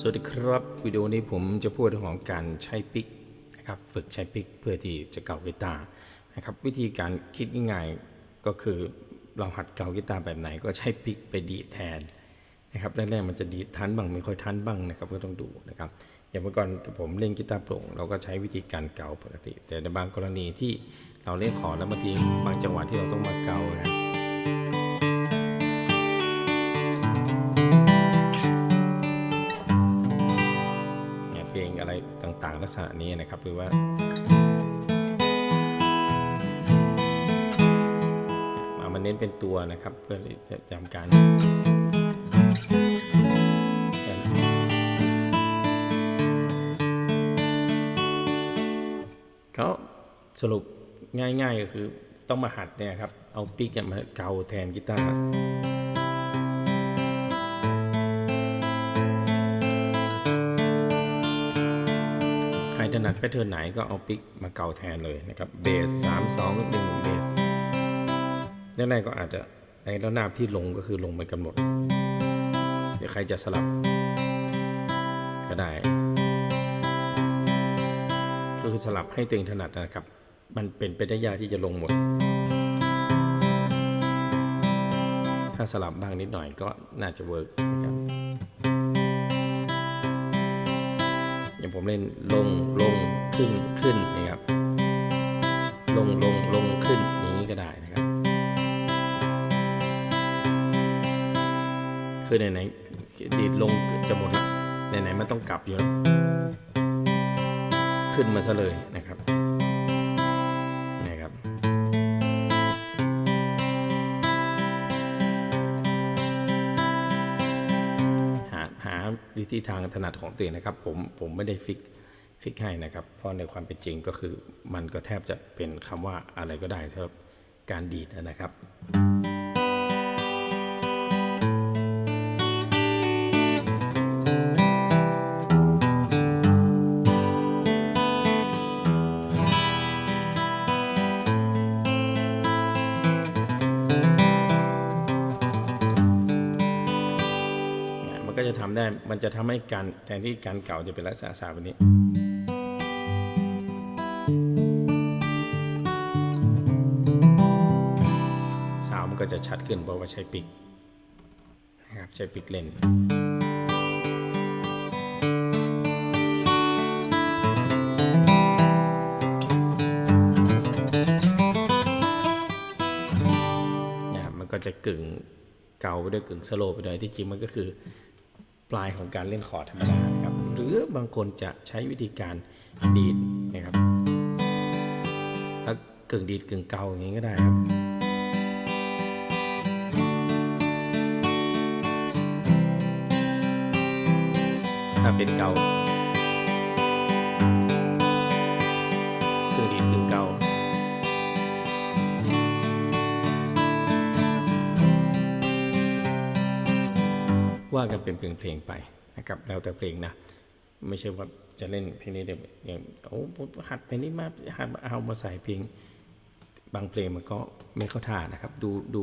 สวัสดีครับวิดีโอนี้ผมจะพูดเรื่องของการใช้ปิกนะครับฝึกใช้ปิกเพื่อที่จะเก่ากีตาร์นะครับวิธีการคิดง่ายๆก็คือเราหัดเก่ากีตาร์แบบไหนก็ใช้ปิกไปดีแทนนะครับแรกๆมันจะดีทันบ้างไม่ค่อยทันบ้างนะครับก็ต้องดูนะครับอย่างเมื่อก่อนผมเล่นกีตาร์โปร่งเราก็ใช้วิธีการเก่าปกติ แต่ในบางกรณีที่เราเล่นขอร์ดแล้วบางทีบางจังหวะที่เราต้องมาเก่านะ ต่างๆ ลักษณะนี้นะครับ หรือว่าเอามาเน้นเป็นตัวนะครับ เพื่อจะจำการเขาสรุปง่ายๆก็คือต้องมาหัดเนี่ยครับ เอาปิกมาเกาแทนกีตาร์ ถนัดแพทเทิร์นไหนก็เอาปิกมาเก่าแทนเลยนะครับเบสสามสองหนึ่งเบสแรกๆก็อาจจะในระนาบที่ลงก็คือลงไปกำหนดเดี๋ยวใครจะสลับ ก็ได้ ก็คือสลับให้ตัวเองถนัดนะครับ มันเป็นไปได้ยากที่จะลงหมด ถ้าสลับบ้างนิดหน่อยก็น่าจะเวิร์กนะครับ อย่างผมเล่นลงลงขึ้นขึ้นนะครับ ลงลงลงขึ้นอย่างนี้ก็ได้นะครับ คือไหนๆดีดลงจะหมดละไหนๆมันต้องกลับอยู่แล้วขึ้นมาซะเลยนะครับ หาวิธีทางถนัดของตัวเองนะครับ ผมผมไม่ได้ฟิกฟิกให้นะครับ เพราะในความเป็นจริงก็คือมันก็แทบจะเป็นคำว่าอะไรก็ได้สำหรับการดีดนะครับ ได้ มันจะทำให้การแทนที่การเก่าจะเป็นลักษณะสาแบบนี้ สาวมันก็จะชัดขึ้นเพราะว่าใช้ปิกนะครับใช้ปิกเล่นเนี่ยมันก็จะกึ่งเก่าไปด้วยกึ่งสโลไปด้วยที่จริงมันก็คือ ปลายของการเล่นคอร์ดธรรมดานะครับหรือบางคนจะใช้วิธีการดีดนะครับแล้วกึ่งดีดกึ่งเกาอย่างนี้ก็ได้ครับถ้าเป็นเกา ว่ากันเป็นเพลงๆไปนะครับแล้วแต่เพลงนะ ไม่ใช่ว่าจะเล่นเพลงนี้เดี๋ยวอย่างโอ้หัดเพลงนี้มาหัดเอามาใส่เพลงบางเพลงมันก็ไม่เข้าท่านะครับ ดูดู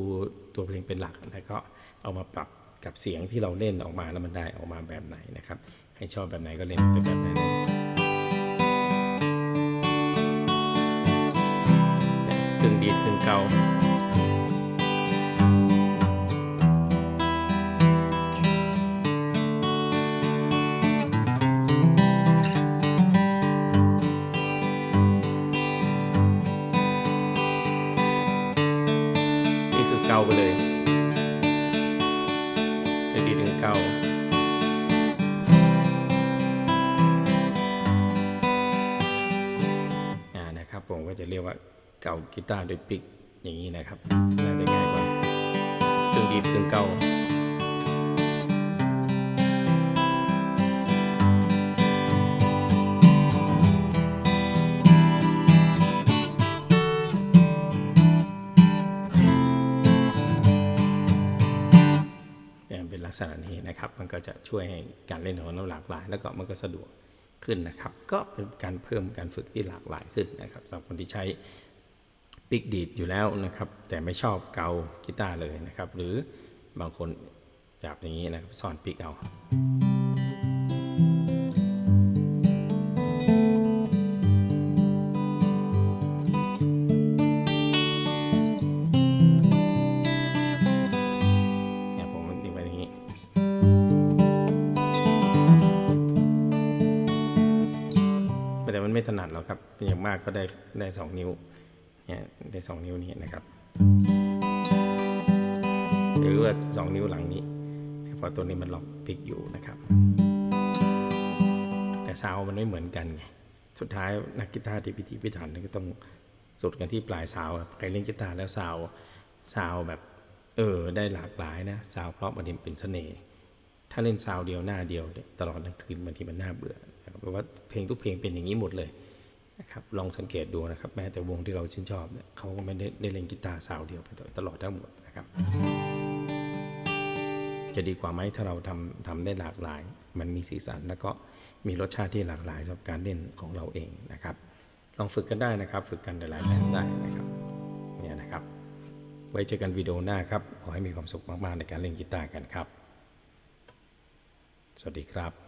ตัวเพลงเป็นหลักแล้วก็เอามาปรับกับเสียงที่เราเล่นออกมาแล้วมันได้ออกมาแบบไหนนะครับใครชอบแบบไหนก็เล่นไปแบบนั้นกึ่งดีดกึ่งเกา กาไปเลยถึงดีถึงเกาอ่านะครับผมก็จะเรียกว่าเก่ากีตาร์โดยปิกอย่างนี้นะครับ น่าจะง่ายกว่าตึงดีตึงเก่า ลักษณะนี้นะครับ มันก็จะช่วยให้การเล่นของเราหลากหลาย แล้วก็มันก็สะดวกขึ้นนะครับ ก็เป็นการเพิ่มการฝึกที่หลากหลายขึ้นนะครับสำหรับคนที่ใช้ปิกดีดอยู่แล้วนะครับ แต่ไม่ชอบเกากีตาร์เลยนะครับ หรือบางคนจับอย่างนี้นะครับสอนปิกเอา แต่มันไม่ถนัดหรอกครับอย่างมากก็ได้ได้สองนิ้วเนี่ยได้สองนิ้วนี้นะครับ หรือว่าสองนิ้วหลังนี้เพราะตัวนี้มันล็อกปิกอยู่นะครับ แต่ซาวมันไม่เหมือนกันไงสุดท้ายนักกีตาร์ที่พิธีพิถันก็ต้องสุดกันที่ปลายซาวใครเล่นกีตาร์แล้วซาวซาวแบบเออได้หลากหลายนะซาวเพราะมันเป็นเสน่ห์ถ้าเล่นซาวเดียวหน้าเดียวตลอดทั้งคืนบางทีมันน่าเบื่อ นะครับเพราะว่าเพลงทุกเพลงเป็นอย่างนี้หมดเลยนะครับลองสังเกตดูนะครับ แม้แต่วงที่เราชื่นชอบเนี่ยเขาก็ไม่ได้ได้เล่นกีตาร์ซาวเดียวไปตลอดทั้งหมดนะครับ จะดีกว่าไหมถ้าเราทำทำได้หลากหลาย มันมีสีสันแล้วก็มีรสชาติที่หลากหลายสำหรับการเล่นของเราเองนะครับ ลองฝึกกันได้นะครับ ฝึกกันหลายๆแบบได้นะครับเนี่ยนะครับ ไว้เจอกันวิดีโอหน้าครับขอให้มีความสุขมากๆในการเล่นกีตาร์กันครับ สวัสดีครับ